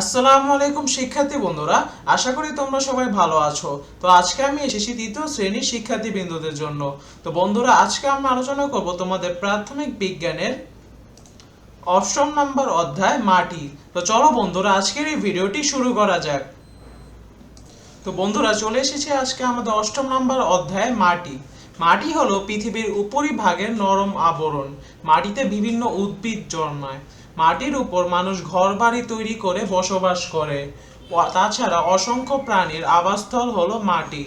আসসালামু আলাইকুম শিক্ষার্থী বন্ধুরা, আশা করি তোমরা সবাই ভালো আছো। তো আজকে আমি এসেছি দ্বিতীয় শ্রেণির শিক্ষার্থী বিন্দুদের জন্য। তো বন্ধুরা, আজকে আমরা আলোচনা করব তোমাদের প্রাথমিক বিজ্ঞানের অষ্টম নম্বর অধ্যায়, মাটি। তো চলো বন্ধুরা, আজকের এই ভিডিওটি শুরু করা যাক। তো বন্ধুরা, চলে এসেছে আজকে আমাদের অষ্টম নম্বর অধ্যায়, মাটি। মাটি হলো পৃথিবীর উপরিভাগের নরম আবরণ। মাটিতে বিভিন্ন উদ্ভিদ জন্মায়। মাটির উপর মানুষ ঘরবাড়ি তৈরি করে বসবাস করে। তাছাড়া অসংখ্য প্রাণীর আবাসস্থল হলো মাটি।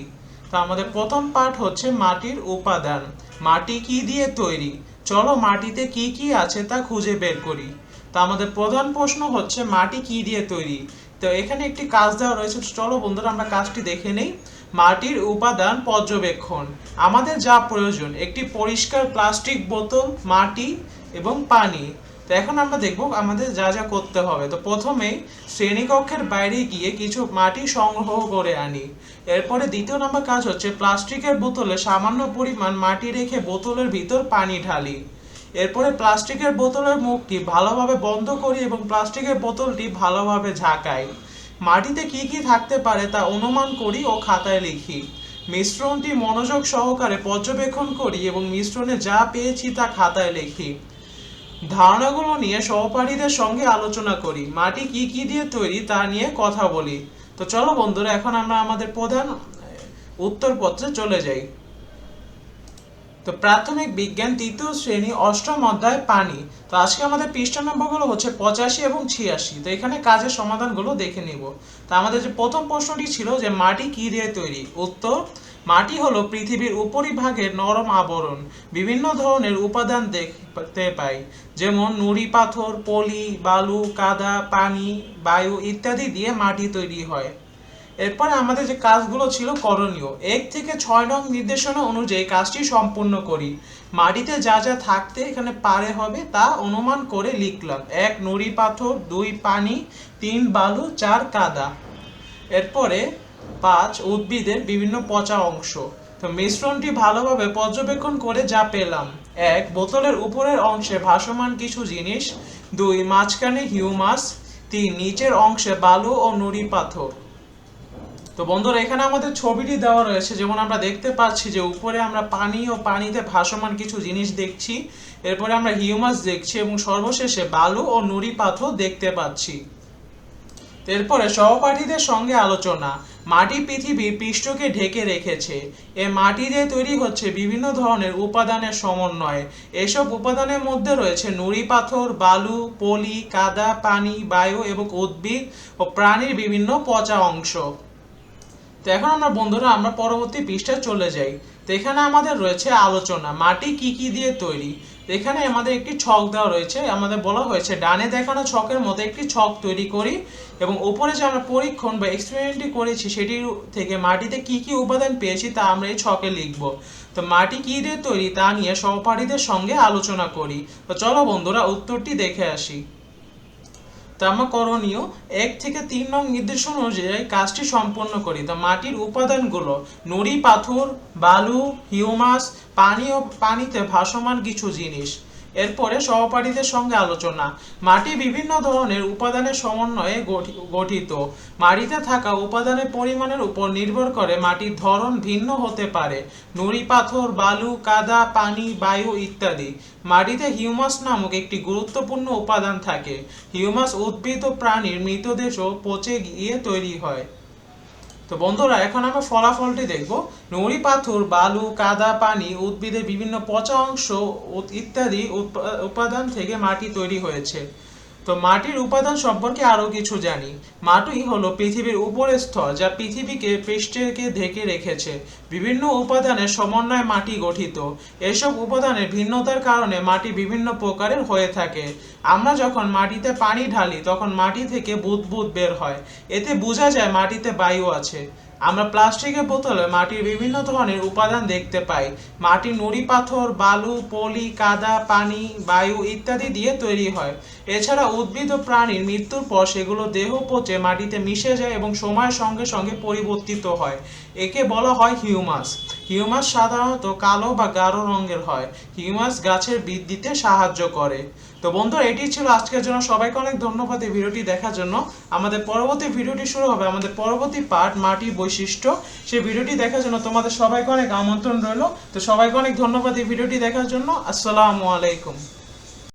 তো আমাদের প্রথম পার্ট হচ্ছে মাটির উপাদান। মাটি কি দিয়ে তৈরি? চলো মাটিতে কি কি আছে তা খুঁজে বের করি। তো আমাদের প্রধান প্রশ্ন হচ্ছে, মাটি কি দিয়ে তৈরি? তো এখানে একটি কাজ দেওয়া রয়েছে, চলো বন্ধুরা আমরা কাজটি দেখে নেই। মাটির উপাদান পর্যবেক্ষণ। আমাদের যা প্রয়োজন, একটি পরিষ্কার প্লাস্টিক বোতল, মাটি এবং পানি। তো এখন আমরা দেখব আমাদের যা যা করতে হবে। তো প্রথমেই শ্রেণীকক্ষের বাইরে গিয়ে কিছু মাটি সংগ্রহ করে আনি। এরপরে দ্বিতীয় নম্বর কাজ হচ্ছে প্লাস্টিকের বোতলে সামান্য পরিমাণ মাটি রেখে বোতলের ভিতর পানি ঢালি। এরপরে প্লাস্টিকের বোতলের মুখটি ভালোভাবে বন্ধ করি এবং প্লাস্টিকের বোতলটি ভালোভাবে ঝাঁকাই। মাটিতে কি কি থাকতে পারে তা অনুমান করি ও খাতায় লিখি। মিশ্রণটি মনোযোগ সহকারে পর্যবেক্ষণ করি এবং মিশ্রণে যা পেয়েছি তা খাতায় লিখি। ধারণাগুলো নিয়ে সহপাঠীদের সঙ্গে আলোচনা করি। মাটি কি কি দিয়ে তৈরি তা নিয়ে কথা বলি। তো চলো বন্ধুরা, এখন আমরা আমাদের প্রধান উত্তরপত্রে চলে যাই। তো প্রাথমিক বিজ্ঞান তৃতীয় শ্রেণি, অষ্টম অধ্যায়, পানি। তো আজকে আমাদের পৃষ্ঠা নম্বরগুলো হচ্ছে পঁচাশি এবং ছিয়াশি। তো এখানে কাজের সমাধানগুলো দেখে নিব। তো আমাদের যে প্রথম প্রশ্নটি ছিল যে মাটি কি দিয়ে তৈরি? উত্তর, মাটি হলো পৃথিবীর উপরিভাগের নরম আবরণ। বিভিন্ন ধরনের উপাদান দেখতে পাই। যেমন নুড়ি পাথর, পলি, বালু, কাদা, পানি, বায়ু ইত্যাদি দিয়ে মাটি তৈরি হয়। এরপরে আমাদের যে কাজগুলো ছিল করণীয়, এক থেকে ছয় নং নির্দেশনা অনুযায়ী কাজটি সম্পূর্ণ করি। মাটিতে যা যা থাকতে এখানে পারে হবে তা অনুমান করে লিখলাম। এক, নুড়ি পাথর, দুই, পানি, তিন, বালু, চার, কাদা। এরপরে পাঁচ, উদ্ভিদের বিভিন্ন পচা অংশ। তো মিশ্রণটি ভালোভাবে পর্যবেক্ষণ করে যা পেলাম। এক, বোতলের উপরের অংশে ভাসমান কিছু জিনিস। দুই, মাঝখানে হিউমাস। তিন, নিচের অংশে বালু ও নুড়ি পাথর। তো বন্ধুরা, এখানে আমাদের ছবিটি দেওয়া রয়েছে। যেমন আমরা দেখতে পাচ্ছি যে উপরে আমরা পানি ও পানিতে ভাসমান কিছু জিনিস দেখছি। এরপরে আমরা হিউমাস দেখছি এবং সর্বশেষে বালু ও নুড়ি পাথর দেখতে পাচ্ছি। এরপরে সহপাঠীদের সঙ্গে আলোচনা। মাটি পৃথিবীর পৃষ্ঠকে ঢেকে রেখেছে। এ মাটি দিয়ে তৈরি হচ্ছে বিভিন্ন ধরনের উপাদানের সমন্বয়। এসব উপাদানের মধ্যে রয়েছে নুড়ি পাথর, বালু, পলি, কাদা, পানি, বায়ু এবং উদ্ভিদ ও প্রাণীর বিভিন্ন পচা অংশ। তো এখন আমরা বন্ধুরা, আমরা পরবর্তী পৃষ্ঠায় চলে যাই। তো এখানে আমাদের রয়েছে আলোচনা, মাটি কি কি দিয়ে তৈরি? এখানে আমাদের একটি ছক দেওয়া রয়েছে, আমাদের বলা হয়েছে ডানে দেখানো ছকের মতো একটি ছক তৈরি করি এবং উপরে যে আমরা পরীক্ষণ বা এক্সপেরিমেন্টটি করেছি সেটির থেকে মাটিতে কি কি উপাদান পেয়েছি তা আমরা এই ছকে লিখব। তো মাটি কি দিয়ে তৈরি তা নিয়ে সহপাঠীদের সঙ্গে আলোচনা করি। তো চলো বন্ধুরা, উত্তরটি দেখে আসি। তো করণীয় এক থেকে তিন নং নির্দেশন অনুযায়ী কাজটি সম্পন্ন করি। তা মাটির উপাদানগুলো নুড়ি, পাথর, বালু, হিউমাস, পানি ও পানিতে ভাসমান কিছু জিনিস। এরপরে সহপাঠীদের সঙ্গে আলোচনা। মাটি বিভিন্ন ধরনের উপাদানের সমন্বয়ে গঠি- গঠিত। মাটিতে থাকা উপাদানের পরিমাণের উপর নির্ভর করে মাটির ধরন ভিন্ন হতে পারে। নুড়ি, পাথর, বালু, কাদা, পানি, বায়ু ইত্যাদি। মাটিতে হিউমাস নামক একটি গুরুত্বপূর্ণ উপাদান থাকে। হিউমাস উদ্ভিদ ও প্রাণীর মৃতদেহ পচে গিয়ে তৈরি হয়। তো বন্ধুরা, এখন আমরা ফলাফলটি দেখব। নুড়ি, পাথর, বালু, কাদা, পানি, উদ্ভিদের বিভিন্ন পচা অংশ ইত্যাদি উপাদান থেকে মাটি তৈরি হয়েছে। তো মাটির উপাদান সম্পর্কে আরও কিছু জানি। মাটি হলো পৃথিবীর উপরের স্তর যা পৃথিবীকে পৃষ্ঠকে ঢেকে রেখেছে। বিভিন্ন উপাদানের সমন্বয়ে মাটি গঠিত। এসব উপাদানের ভিন্নতার কারণে মাটি বিভিন্ন প্রকারের হয়ে থাকে। আমরা যখন মাটিতে পানি ঢালি, তখন মাটি থেকে বুদবুদ বের হয়। এতে বোঝা যায় মাটিতে বায়ু আছে। আমরা প্লাস্টিকের বোতলে মাটির বিভিন্ন ধরনের উপাদান দেখতে পাই। মাটি নুড়ি পাথর, বালু, পলি, কাদা, পানি, বায়ু ইত্যাদি দিয়ে তৈরি হয়। এছাড়া উদ্ভিদ ও প্রাণীর মৃত্যুর পর সেগুলো দেহ পচে মাটিতে মিশে যায় এবং সময়ের সঙ্গে সঙ্গে পরিবর্তিত হয়। একে বলা হয় হিউমাস। হিউমাস সাধারণত কালো বা গাঢ় রঙের হয়। হিউমাস গাছের বৃদ্ধিতে সাহায্য করে। তো বন্ধু, এটি ছিল আজকের জন্য। সবাইকে অনেক ধন্যবাদ এই ভিডিওটি দেখার জন্য। আমাদের পরবর্তী ভিডিওটি শুরু হবে আমাদের পরবর্তী পার্ট মাটির বৈশিষ্ট্য। সেই ভিডিওটি দেখার জন্য তোমাদের সবাইকে অনেক আমন্ত্রণ রইল। তো সবাইকে অনেক ধন্যবাদ এই ভিডিওটি দেখার জন্য। আসসালামু আলাইকুম।